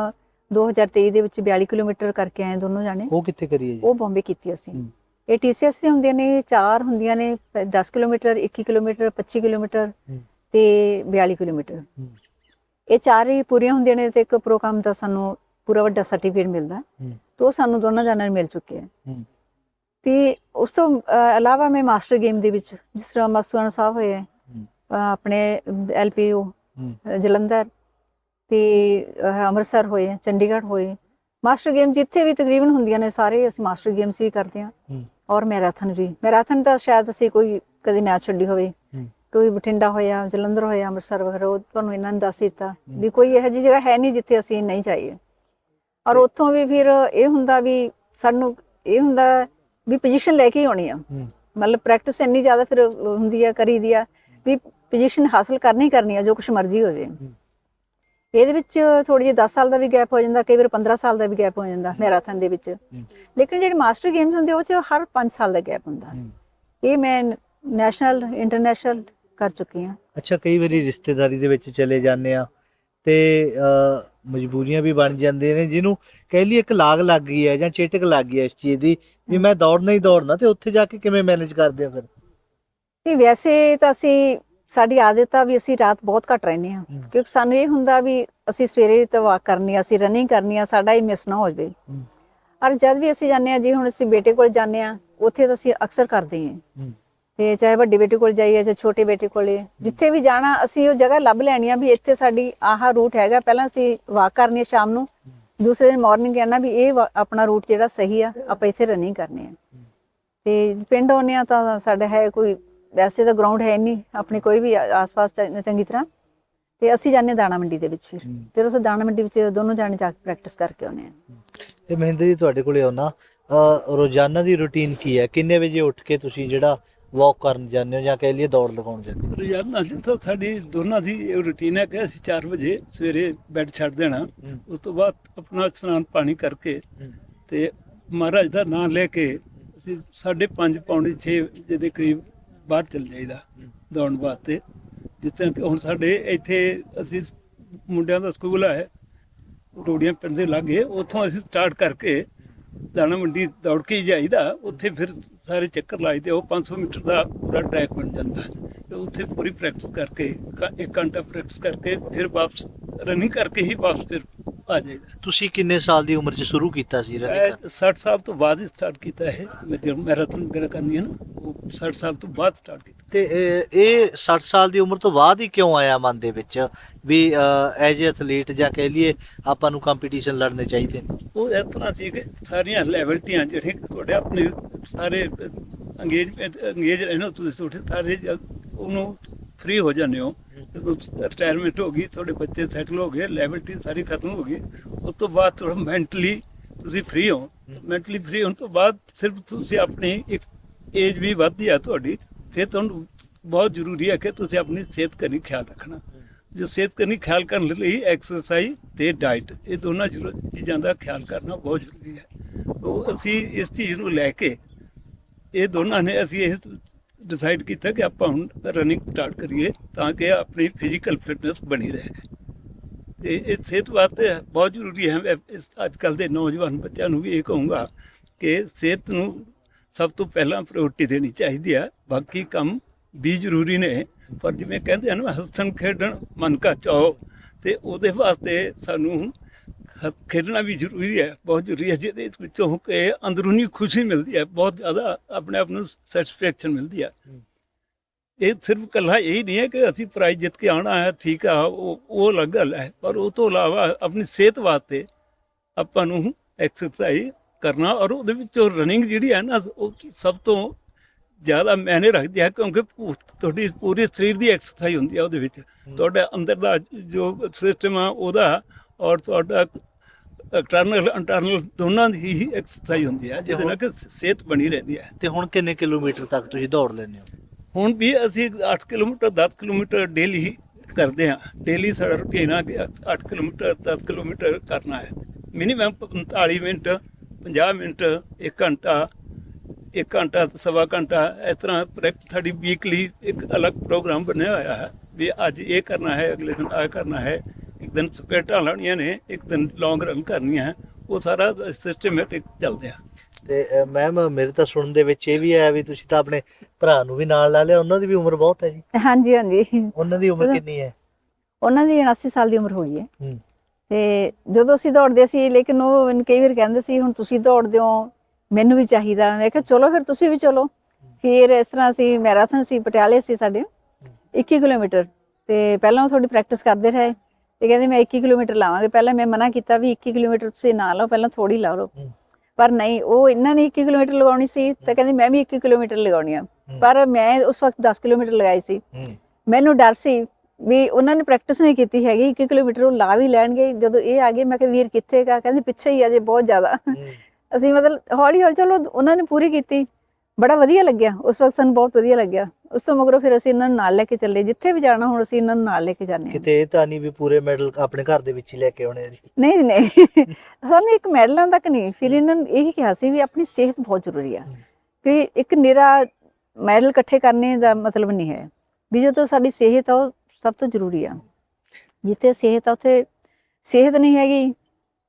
2023 ਦੇ ਵਿੱਚ 42 ਕਿਲੋਮੀਟਰ ਕਰਕੇ ਆਏ ਦੋਨੋਂ ਜਾਣੇ ਉਹ ਕਿੱਥੇ ਕਰੀਏ ਜੀ ਉਹ ਬੰਬੇ ਕੀਤੀ ਅਸੀਂ। ਇਹ ਟੀਸੀਐਸ ਦੀਆਂ ਹੁੰਦੀਆਂ ਨੇ ਚਾਰ ਹੁੰਦੀਆਂ ਨੇ ਪ- 10 ਕਿਲੋਮੀਟਰ 21 ਕਿਲੋਮੀਟਰ 25 ਕਿਲੋਮੀਟਰ। ਤੇ 42 ਕਿਲੋਮੀਟਰ। ਇਹ ਚਾਰ ਹੀ ਪੂਰੀਆਂ ਹੁੰਦੀਆਂ ਨੇ ਤੇ ਇੱਕ ਪ੍ਰੋਗਰਾਮ ਦਾ ਸਾਨੂੰ ਪੂਰਾ ਵੱਡਾ ਸਰਟੀਫਿਕੇਟ ਮਿਲਦਾ। ਤੇ ਉਹ ਸਾਨੂੰ ਦੋਨਾਂ ਜਾਣਾਂ ਨੂੰ ਮਿਲ ਚੁੱਕੇ ਆ। ਤੇ ਉਸ ਤੋਂ ਇਲਾਵਾ ਮੈਂ ਮਾਸਟਰ ਗੇਮ ਦੇ ਵਿੱਚ ਜਿਸ ਤਰ੍ਹਾਂ ਮਸਤੂਆਣਾ ਸਾਹਿਬ ਹੋਏ ਹੈ, ਆਪਣੇ ਐਲਪੀਯੂ ਹਮ। ਜਲੰਧਰ ਤੇ ਅੰਮ੍ਰਿਤਸਰ ਹੋਏ ਚੰਡੀਗੜ੍ਹ ਹੋਏ ਮਾਸਟਰ ਗੇਮ ਜਿੱਥੇ ਵੀ ਤਕਰੀਬਨ ਹੁੰਦੀਆਂ ਨੇ ਸਾਰੇ ਅਸੀਂ ਮਾਸਟਰ ਗੇਮਸ ਵੀ ਕਰਦੇ ਹਾਂ। ਔਰ ਮੈਰਾਥਨ ਵੀ ਮੈਰਾਥਨ ਤਾਂ ਸ਼ਾਇਦ ਅਸੀਂ ਕੋਈ ਕਦੀ ਨਾ ਛੱਡੀ ਹੋਵੇ। ਕੋਈ ਬਠਿੰਡਾ ਹੋਇਆ ਜਲੰਧਰ ਹੋਇਆ ਅੰਮ੍ਰਿਤਸਰ ਵਗੈਰਾ ਉਹ ਤੁਹਾਨੂੰ ਇਹਨਾਂ ਨੇ ਦੱਸ ਦਿੱਤਾ ਵੀ ਕੋਈ ਇਹੋ ਜਿਹੀ ਜਗ੍ਹਾ ਹੈ ਨਹੀਂ ਜਿੱਥੇ ਅਸੀਂ ਨਹੀਂ ਜਾਈਏ ਔਰ ਉੱਥੋਂ ਵੀ ਫਿਰ ਇਹ ਹੁੰਦਾ ਵੀ ਸਾਨੂੰ ਇਹ ਹੁੰਦਾ ਵੀ ਪੋਜੀਸ਼ਨ ਲੈ ਕੇ ਹੀ ਆਉਣੀ ਆ। ਮਤਲਬ ਪ੍ਰੈਕਟਿਸ ਇੰਨੀ ਜ਼ਿਆਦਾ ਫਿਰ ਹੁੰਦੀ ਆ ਕਰੀਦੀ ਆ ਵੀ ਪੋਜੀਸ਼ਨ ਹਾਸਲ ਕਰਨੀ ਕਰਨੀ ਆ ਜੋ ਕੁਝ ਮਰਜ਼ੀ ਹੋ ਜਾਏ ਇਹਦੇ ਵਿੱਚ ਥੋੜੀ ਜਿਹੀ 10 ਸਾਲ ਦਾ ਵੀ ਗੈਪ ਹੋ ਜਾਂਦਾ ਕਈ ਵਾਰ 15 ਸਾਲ ਦਾ ਵੀ ਗੈਪ ਹੋ ਜਾਂਦਾ ਮੈਰਾਥਨ ਦੇ ਵਿੱਚ। ਲੇਕਿਨ ਜਿਹੜੇ ਮਾਸਟਰ ਗੇਮਸ ਹੁੰਦੇ ਉਹ ਚ ਹਰ 5 ਸਾਲ ਦਾ ਗੈਪ ਹੁੰਦਾ। ਇਹ ਮੈਂ ਨੈਸ਼ਨਲ ਇੰਟਰਨੈਸ਼ਨਲ ਕਰ ਚੁੱਕੀ ਹਾਂ ਅੱਛਾ ਕਈ ਵਾਰੀ ਰਿਸ਼ਤੇਦਾਰੀ ਦੇ ਵਿੱਚ ਚਲੇ ਜਾਂਦੇ ਆ ਤੇ ਮਜਬੂਰੀਆਂ ਵੀ ਬਣ ਜਾਂਦੀਆਂ ਨੇ ਜਿਹਨੂੰ ਕਹਿ ਲਈ ਇੱਕ ਲਾਗ ਲੱਗ ਗਈ ਹੈ ਜਾਂ ਚੇਟਕ ਲੱਗ ਗਈ ਹੈ ਇਸ ਚੀਜ਼ ਦੀ ਵੀ ਮੈਂ ਦੌੜਨਾ ਹੀ ਦੌੜਨਾ ਤੇ ਉੱਥੇ ਜਾ ਕੇ ਕਿਵੇਂ ਮੈਨੇਜ ਕਰਦੇ ਆ ਫਿਰ ਨਹੀਂ ਵੈਸੇ ਤਾਂ ਅਸੀਂ ਸਾਡੀ ਆਦਤ ਆ ਵੀ ਅਸੀਂ ਰਾਤ ਬਹੁਤ ਘੱਟ ਰਹਿੰਦੇ ਹਾਂ। ਕਿਉਂਕਿ ਸਾਨੂੰ ਇਹ ਹੁੰਦਾ ਵੀ ਅਸੀਂ ਸਵੇਰੇ ਤਾਂ ਵਾਕ ਕਰਨੀ ਆ ਅਸੀਂ ਰਨਿੰਗ ਕਰਨੀ ਆ ਸਾਡਾ ਹੀ ਮਿਸ ਨਾ ਹੋ ਜਾਵੇ। ਔਰ ਜਦ ਵੀ ਅਸੀਂ ਜਾਂਦੇ ਆ ਜੀ ਹੁਣ ਅਸੀਂ ਬੇਟੇ ਕੋਲ ਜਾਂਦੇ ਆ ਉੱਥੇ ਤਾਂ ਅਸੀਂ ਅਕਸਰ ਕਰਦੇ ਹਾਂ ਹਮ। ਤੇ ਚਾਹੇ ਵੱਡੇ ਬੇਟੇ ਕੋਲ ਜਾਈਏ ਚਾਹੇ ਛੋਟੇ ਬੇਟੇ ਕੋਲੇ ਜਿੱਥੇ ਵੀ ਜਾਣਾ ਅਸੀਂ ਉਹ ਜਗ੍ਹਾ ਲੱਭ ਲੈਣੀ ਆ ਵੀ ਇੱਥੇ ਸਾਡੀ ਆਹ ਰੂਟ ਹੈਗਾ। ਪਹਿਲਾਂ ਅਸੀਂ ਵਾਕ ਕਰਨੀ ਆ ਸ਼ਾਮ ਨੂੰ। ਦੂਸਰੇ ਦਿਨ ਮਾਰਨਿੰਗ ਕਹਿਣਾ ਵੀ ਇਹ ਆਪਣਾ ਰੂਟ ਜਿਹੜਾ ਸਹੀ ਆ ਆਪਾਂ ਇੱਥੇ ਰਨਿੰਗ ਕਰਨੀ ਆ। ਤੇ ਪਿੰਡ ਆਉਂਦੇ ਆ ਤਾਂ ਸਾਡਾ ਹੈ ਕੋਈ ਵੈਸੇ ਤਾਂ ਗਰਾਊਂਡ ਹੈ ਨਹੀਂ ਆਪਣੀ ਕੋਈ ਵੀ ਆਸ-ਪਾਸ ਚੰਗੀ ਤਰ੍ਹਾਂ। ਤੇ ਅਸੀਂ ਜਾਂਦੇ ਦਾਣਾ ਮੰਡੀ ਦੇ ਵਿੱਚ ਫਿਰ। ਫਿਰ ਉਸ ਦਾਣਾ ਮੰਡੀ ਵਿੱਚ ਦੋਨੋਂ ਜਾਣੇ ਜਾ ਕੇ ਪ੍ਰੈਕਟਿਸ ਕਰਕੇ ਆਉਂਦੇ ਆ। ਤੇ ਮਹਿੰਦਰ ਜੀ ਤੁਹਾਡੇ ਕੋਲੇ ਆਉਣਾ। ਰੋਜ਼ਾਨਾ ਦੀ ਰੁਟੀਨ ਕੀ ਹੈ? ਕਿੰਨੇ ਵਜੇ ਉੱਠ ਕੇ ਤੁਸੀਂ ਜਿਹੜਾ ਵਾਕ ਕਰਨ ਜਾਂਦੇ ਹੋ ਜਾਂ ਕਹਿ ਲਈਏ ਦੌੜ ਲਗਾਉਣ ਜਾਂਦੇ ਹੋ ਰੋਜ਼ਾਨਾ ਜਿੱਥੋਂ ਸਾਡੀ ਦੋਨਾਂ ਦੀ ਇਹ ਰੁਟੀਨ ਹੈ ਕਿ ਅਸੀਂ 4 ਵਜੇ ਸਵੇਰੇ ਬੈੱਡ ਛੱਡ ਦੇਣਾ। ਉਸ ਤੋਂ ਬਾਅਦ ਆਪਣਾ ਇਸ਼ਨਾਨ ਪਾਣੀ ਕਰਕੇ। ਤੇ ਮਹਾਰਾਜ ਦਾ ਨਾਮ ਲੈ ਕੇ ਅਸੀਂ 5:30 ਪੌਣੇ 6 ਵਜੇ ਦੇ ਕਰੀਬ ਬਾਹਰ ਚਲ ਜਾਈਦਾ ਦੌੜਨ ਵਾਸਤੇ ਜਿੱਥੇ ਕਿ ਹੁਣ ਸਾਡੇ ਇੱਥੇ ਅਸੀਂ ਮੁੰਡਿਆਂ ਦਾ ਸਕੂਲ ਹੈ ਰੋੜੀਆਂ ਪਿੰਡ ਦੇ ਲਾਗੇ ਉੱਥੋਂ ਅਸੀਂ ਸਟਾਰਟ ਕਰਕੇ ਦਾਣਾ ਮੰਡੀ ਦੌੜ ਕੇ ਜਾਈਦਾ ਉੱਥੇ ਫਿਰ ਸਾਰੇ ਚੱਕਰ ਲਾਈਦੇ ਉਹ 500 ਮੀਟਰ ਦਾ ਪੂਰਾ ਟਰੈਕ ਬਣ ਜਾਂਦਾ। ਤੇ ਉੱਥੇ ਪੂਰੀ ਪ੍ਰੈਕਟਿਸ ਕਰਕੇ ਇੱਕ ਘੰਟਾ ਪ੍ਰੈਕਟਿਸ ਕਰਕੇ ਫਿਰ ਵਾਪਸ ਰਨਿੰਗ ਕਰਕੇ ਹੀ ਵਾਪਸ ਫਿਰ ਆ ਜਾਈਦਾ। ਤੁਸੀਂ ਕਿੰਨੇ ਸਾਲ ਦੀ ਉਮਰ 'ਚ ਸ਼ੁਰੂ ਕੀਤਾ ਸੀ ਰਨਿੰਗ 60 ਸਾਲ ਤੋਂ ਬਾਅਦ ਹੀ ਸਟਾਰਟ ਕੀਤਾ ਹੈ ਮੈਂ ਜਦੋਂ ਮੈਰਾਥਨ ਵਗੈਰਾ ਕਰਨੀ ਹੈ ਨਾ ਉਹ 60 ਸਾਲ ਤੋਂ ਬਾਅਦ ਸਟਾਰਟ ਕੀਤਾ। ਤੇ ਇਹ ਇਹ 60 ਸਾਲ ਦੀ ਉਮਰ ਤੋਂ ਬਾਅਦ ਹੀ ਕਿਉਂ ਆਇਆ ਮਨ ਦੇ ਵਿੱਚ ਵੀ ਐਜ ਐਥਲੀਟ ਜਾਂ ਕਹਿ ਲਈਏ ਆਪਾਂ ਨੂੰ ਕੰਪੀਟੀਸ਼ਨ ਲੜਨੇ ਚਾਹੀਦੇ ਨੇ? ਉਹ ਇਸ ਤਰ੍ਹਾਂ ਸੀ ਕਿ ਸਾਰੀਆਂ ਲੈਵਲਟੀਆਂ ਜਿਹੜੇ ਤੁਹਾਡੇ ਆਪਣੇ ਸਾਰੇ ਅੰਗੇਜਮੈਂਟ ਅੰਗੇਜ ਰਹਿਣਾ ਤੁਸੀਂ ਤੁਹਾਡੇ ਸਾਰੇ ਉਹਨੂੰ ਫ੍ਰੀ ਹੋ ਜਾਂਦੇ ਹੋ ਰਿਟਾਇਰਮੈਂਟ ਹੋ ਗਈ ਤੁਹਾਡੇ ਬੱਚੇ ਸੈਟਲ ਹੋ ਗਏ ਲੈਵਲਟੀ ਸਾਰੀ ਖਤਮ ਹੋ ਗਈ ਉਸ ਤੋਂ ਬਾਅਦ ਥੋੜਾ ਮੈਂਟਲੀ ਤੁਸੀਂ ਫ੍ਰੀ ਹੋ। ਮੈਂਟਲੀ ਫ੍ਰੀ ਹੋਣ ਤੋਂ ਬਾਅਦ ਸਿਰਫ ਤੁਸੀਂ ਆਪਣੀ ਇੱਕ ਏਜ ਵੀ ਵੱਧਦੀ ਆ ਤੁਹਾਡੀ ਫਿਰ ਤੁਹਾਨੂੰ ਬਹੁਤ ਜ਼ਰੂਰੀ ਹੈ ਕਿ ਤੁਸੀਂ ਆਪਣੀ ਸਿਹਤ ਕਰਨੀ ਖਿਆਲ ਰੱਖਣਾ। ਜੋ ਸਿਹਤ ਕਰਨੀ ਖਿਆਲ ਕਰਨ ਲਈ ਐਕਸਰਸਾਈਜ਼ ਤੇ ਡਾਈਟ ਇਹ ਦੋਨਾਂ ਜ਼ਰੂਰ- ਚੀਜ਼ਾਂ ਦਾ ਖਿਆਲ ਕਰਨਾ ਬਹੁਤ ਜ਼ਰੂਰੀ ਹੈ। ਉਹ ਅਸੀਂ ਇਸ ਚੀਜ਼ ਨੂੰ ਲੈ ਕੇ ਇਹ ਦੋਨਾਂ ਨੇ ਅਸੀਂ ਇਹ ਡਿਸਾਈਡ ਕੀਤਾ ਕਿ ਆਪਾਂ ਹੁਣ ਰਨਿੰਗ ਸਟਾਰਟ ਕਰੀਏ ਤਾਂ ਕਿ ਆਪਣੀ ਫਿਜ਼ੀਕਲ ਫਿਟਨੈਸ ਬਣੀ ਰਹੇ। ਤੇ ਇਹ ਸਿਹਤ ਵਾਸਤੇ ਬਹੁਤ ਜ਼ਰੂਰੀ ਹੈ। ਇਸ ਅੱਜ ਕੱਲ ਦੇ ਨੌਜਵਾਨ ਬੱਚਿਆਂ ਨੂੰ ਵੀ ਇਹ ਕਹੂੰਗਾ ਕਿ ਸਿਹਤ ਨੂੰ ਸਭ ਤੋਂ ਪਹਿਲਾਂ ਪ੍ਰਾਇੋਰਟੀ ਦੇਣੀ ਚਾਹੀਦੀ ਹੈ ਬਾਕੀ ਕੰਮ ਵੀ ਜ਼ਰੂਰੀ ਨੇ। ਪਰ ਜਿਵੇਂ ਕਹਿੰਦੇ ਹਨ ਹੱਸਣ ਖੇਡਣ ਮਨ ਕਾ ਚਾਓ। ਤੇ ਉਹਦੇ ਵਾਸਤੇ ਸਾਨੂੰ ਖੇਡਣਾ ਵੀ ਜ਼ਰੂਰੀ ਹੈ ਬਹੁਤ ਜ਼ਰੂਰੀ ਹੈ। ਜਿਹਦੇ ਵਿੱਚੋਂ ਕਿ ਅੰਦਰੂਨੀ ਖੁਸ਼ੀ ਮਿਲਦੀ ਹੈ ਬਹੁਤ ਜ਼ਿਆਦਾ ਆਪਣੇ ਆਪ ਨੂੰ ਸੈਟੀਸਫੈਕਸ਼ਨ ਮਿਲਦੀ ਹੈ। ਇਹ ਸਿਰਫ ਕੱਲਾ ਇਹ ਨਹੀਂ ਹੈ ਕਿ ਅਸੀਂ ਪ੍ਰਾਈਜ਼ ਜਿੱਤ ਕੇ ਆਉਣਾ ਹੈ ਠੀਕ ਆ ਉਹ ਉਹ ਅਲੱਗ ਗੱਲ ਹੈ। ਪਰ ਉਹ ਤੋਂ ਇਲਾਵਾ ਆਪਣੀ ਸਿਹਤ ਵਾਸਤੇ ਆਪਾਂ ਨੂੰ ਐਕਸਰਸਾਈਜ਼ ਕਰਨਾ ਔਰ ਉਹਦੇ ਵਿੱਚੋਂ ਰਨਿੰਗ ਜਿਹੜੀ ਹੈ ਨਾ ਉਹ ਸਭ ਤੋਂ ਜ਼ਿਆਦਾ ਮਾਇਨੇ ਰੱਖਦੀ ਹੈ ਕਿਉਂਕਿ ਤੁਹਾਡੀ ਪੂਰੀ ਸਰੀਰ ਦੀ ਐਕਸਰਸਾਈਜ਼ ਹੁੰਦੀ ਹੈ ਉਹਦੇ ਵਿੱਚ। ਤੁਹਾਡੇ ਅੰਦਰ ਦਾ ਜੋ ਸਿਸਟਮ ਆ ਉਹਦਾ ਔਰ ਤੁਹਾਡਾ ਐਕਸਟਰਨਲ ਇੰਟਰਨਲ ਦੋਨਾਂ ਦੀ ਹੀ ਐਕਸਰਸਾਈਜ਼ ਹੁੰਦੀ ਹੈ ਜਿਹਦੇ ਨਾਲ ਕਿ ਸਿਹਤ ਬਣੀ ਰਹਿੰਦੀ ਹੈ। ਤੇ ਹੁਣ ਕਿੰਨੇ ਕਿਲੋਮੀਟਰ ਤੱਕ ਤੁਸੀਂ ਦੌੜ ਲੈਂਦੇ ਹੋ? ਹੁਣ ਵੀ ਅਸੀਂ 8 ਕਿਲੋਮੀਟਰ 10 ਕਿਲੋਮੀਟਰ ਡੇਲੀ ਕਰਦੇ ਹਾਂ। ਡੇਲੀ ਸਾਡਾ ਰੁਟੀਨ ਆ ਕਿ 8 ਕਿਲੋਮੀਟਰ 10 ਕਿਲੋਮੀਟਰ ਕਰਨਾ ਹੈ। ਮਿਨੀਮਮ 45 ਮਿੰਟ 50 ਮਿੰਟ 1 ਘੰਟਾ 1 ਘੰਟਾ ਤੇ ਸਵਾ ਘੰਟਾ ਇਸ ਤਰ੍ਹਾਂ ਪ੍ਰੈਕਟਿਸ ਸਾਡੀ ਵੀਕਲੀ ਇੱਕ ਅਲੱਗ ਪ੍ਰੋਗਰਾਮ ਬਣਿਆ ਹੋਇਆ ਹੈ ਵੀ ਅੱਜ ਇਹ ਕਰਨਾ ਹੈ ਅਗਲੇ ਦਿਨ ਆ ਕਰਨਾ ਹੈ ਇੱਕ ਦਿਨ ਸਪੇਟਾਂ ਲਾਉਣੀਆਂ ਨੇ ਇੱਕ ਦਿਨ ਲੌਂਗ ਰਨ ਕਰਨੀਆਂ ਹੈ ਉਹ ਸਾਰਾ ਸਿਸਟਮੈਟਿਕ ਚੱਲਦੇ ਆ। ਤੇ ਮੈਮ ਮੇਰੇ ਤਾਂ ਸੁਣਨ ਦੇ ਵਿੱਚ ਇਹ ਵੀ ਆਇਆ ਵੀ ਤੁਸੀਂ ਤਾਂ ਆਪਣੇ ਭਰਾ ਨੂੰ ਵੀ ਨਾਲ ਲਾ ਲਿਆ ਉਹਨਾਂ ਦੀ ਵੀ ਉਮਰ ਬਹੁਤ ਹੈ ਜੀ। ਹਾਂਜੀ ਹਾਂਜੀ। ਉਹਨਾਂ ਦੀ ਉਮਰ। ਕਿੰਨੀ ਹੈ? ਉਹਨਾਂ ਦੀ 79 ਸਾਲ ਦੀ ਉਮਰ ਹੋ ਗਈ ਹੈ। ਹੂੰ। ਤੇ ਜਦੋਂ ਅਸੀਂ ਦੌੜਦੇ ਸੀ ਲੇਕਿਨ ਉਹ ਕਈ ਵਾਰ ਕਹਿੰਦੇ ਸੀ ਹੁਣ ਤੁਸੀਂ ਦੌੜਦੇ ਹੋ ਮੈਨੂੰ ਵੀ ਚਾਹੀਦਾ। ਮੈਂ ਕਿਹਾ ਚਲੋ ਫਿਰ ਤੁਸੀਂ ਵੀ ਚਲੋ। ਫਿਰ ਇਸ ਤਰ੍ਹਾਂ ਅਸੀਂ ਮੈਰਾਥਨ ਸੀ ਪਟਿਆਲੇ ਸੀ ਸਾਡੇ 21 ਕਿਲੋਮੀਟਰ। ਤੇ ਪਹਿਲਾਂ ਉਹ ਥੋੜੀ ਪ੍ਰੈਕਟਿਸ ਕਰਦੇ ਰਹੇ ਤੇ ਕਹਿੰਦੇ ਮੈਂ 21 ਕਿਲੋਮੀਟਰ ਲਾਵਾਂਗੇ। ਪਹਿਲਾਂ ਮੈਂ ਮਨਾ ਕੀਤਾ ਵੀ 21 ਕਿਲੋਮੀਟਰ ਤੁਸੀਂ ਨਾ ਲਓ ਪਹਿਲਾਂ ਥੋੜੀ ਲਾ ਲਓ। ਪਰ ਨਹੀਂ ਉਹ ਇਹਨਾਂ ਨੇ 21 ਕਿਲੋਮੀਟਰ ਲਗਾਉਣੀ ਸੀ ਤਾਂ ਕਹਿੰਦੇ ਮੈਂ ਵੀ 21 ਕਿਲੋਮੀਟਰ ਲਗਾਉਣੀ ਆ। ਪਰ ਮੈਂ ਉਸ ਵਕਤ 10 ਕਿਲੋਮੀਟਰ ਲਗਾਈ ਸੀ। ਮੈਨੂੰ ਡਰ ਸੀ ਵੀ ਉਹਨਾਂ ਨੇ ਪ੍ਰੈਕਟਿਸ ਨਹੀਂ ਕੀਤੀ ਹੈਗੀ 1 ਕਿਲੋਮੀਟਰ ਉਹ ਲਾ ਵੀ ਲੈਣਗੇ ਜਦੋਂ ਇਹ ਆ ਗਏ ਮੈਂ ਕਿਹਾ ਵੀਰ ਕਿੱਥੇ ਕਾ ਕਹਿੰਦੇ ਪਿੱਛੇ ਹੀ ਅਜੇ ਬਹੁਤ ਜ਼ਿਆਦਾ। ਅਸੀਂ ਮਤਲਬ ਹੌਲੀ ਹੌਲੀ ਚਲੋ ਉਹਨਾਂ ਨੇ ਪੂਰੀ ਕੀਤੀ ਬੜਾ ਵਧੀਆ ਲੱਗਿਆ। ਉਸ ਵਕਤ ਸਾਨੂੰ ਬਹੁਤ ਵਧੀਆ ਲੱਗਿਆ। ਉਸ ਤੋਂ ਮਗਰੋਂ ਫਿਰ ਅਸੀਂ ਇਹਨਾਂ ਨੂੰ ਨਾਲ ਲੈ ਕੇ ਚੱਲੇ। ਜਿੱਥੇ ਵੀ ਜਾਣਾ ਹੁਣ ਅਸੀਂ ਇਹਨਾਂ ਨੂੰ ਨਾਲ ਲੈ ਕੇ ਜਾਂਦੇ ਹਾਂ। ਕਿਤੇ ਇਹ ਤਾਂ ਨਹੀਂ ਵੀ ਪੂਰੇ ਮੈਡਲ ਆਪਣੇ ਘਰ ਦੇ ਵਿੱਚ ਹੀ ਲੈ ਕੇ ਆਉਣੇ ਆ ਨਹੀਂ ਨਹੀਂ। ਸਾਨੂੰ ਇੱਕ ਮੈਡਲਾਂ ਤੱਕ ਨਹੀਂ ਫਿਰ ਇਹਨਾਂ ਨੂੰ ਇਹ ਕਿਹਾ ਸੀ ਵੀ ਆਪਣੀ ਸਿਹਤ ਬਹੁਤ ਜ਼ਰੂਰੀ ਆ। ਕਿ ਇੱਕ ਨਿਰਾ ਮੈਡਲ ਇਕੱਠੇ ਕਰਨੇ ਦਾ ਮਤਲਬ ਨਹੀਂ ਹੈ। ਵੀ ਜਦੋਂ ਸਾਡੀ ਸਿਹਤ ਆ ਉਹ ਸਭ ਤੋਂ ਜ਼ਰੂਰੀ ਆ। ਜਿੱਥੇ ਸਿਹਤ ਆ ਉੱਥੇ ਸਿਹਤ ਨਹੀਂ ਹੈਗੀ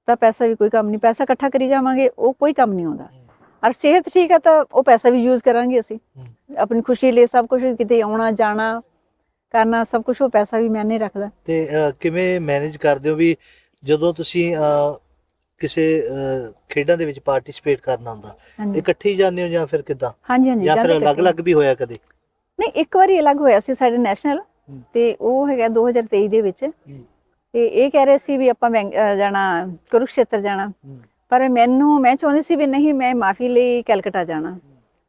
ਤਾਂ ਪੈਸਾ ਵੀ ਕੋਈ ਕੰਮ ਨਹੀਂ। ਪੈਸਾ ਇਕੱਠਾ ਕਰੀ ਜਾਵਾਂਗੇ ਉਹ ਕੋਈ ਕੰਮ ਨਹੀਂ ਆਉਂਦਾ ਔਰ ਸਿਹਤ ਠੀਕ ਹੈ ਤਾਂ ਉਹ ਪੈਸਾ ਵੀ ਯੂਜ਼ ਕਰਾਂਗੇ ਅਸੀਂ। ਆਪਣੀ ਖੁਸ਼ੀ ਲਈ ਸਭ ਕੁਝ ਕਿਤੇ ਆਉਣਾ ਜਾਣਾ ਕਰਨਾ ਸਭ ਕੁਝ ਉਹ ਪੈਸਾ ਵੀ ਮੈਨੇ ਰੱਖਦਾ। ਤੇ ਕਿਵੇਂ ਮੈਨੇਜ ਕਰਦੇ ਹੋ ਵੀ ਜਦੋਂ ਤੁਸੀਂ ਕਿਸੇ ਖੇਡਾਂ ਦੇ ਵਿੱਚ ਪਾਰਟਿਸਿਪੇਟ ਕਰਨਾ ਹੁੰਦਾ ਇਕੱਠੇ ਜਾਂਦੇ ਹੋ ਜਾਂ ਫਿਰ ਕਿੱਦਾਂ? ਹਾਂਜੀ ਹਾਂਜੀ ਜਾਂ ਫਿਰ। ਅਲੱਗ-ਅਲੱਗ ਵੀ ਹੋਇਆ ਕਦੇ? ਨਹੀਂ ਇੱਕ ਵਾਰੀ ਅਲੱਗ ਹੋਇਆ ਸੀ ਸਾਡੇ ਨੈਸ਼ਨਲ। ਤੇ ਉਹ ਹੈਗਾ 2023 ਦੇ ਵਿੱਚ। ਤੇ ਇਹ ਕਹਿ ਰਹੇ ਸੀ ਵੀ ਆਪਾਂ ਜਾਣਾ ਕੁਰੂਕਸ਼ੇਤਰ ਜਾਣਾ। ਪਰ ਮੈਨੂੰ ਮੈਂ ਚਾਹੁੰਦੀ ਸੀ ਵੀ ਨਹੀਂ ਮੈਂ ਮਾਫੀ ਲਈ ਕੈਲਕਟਾ ਜਾਣਾ।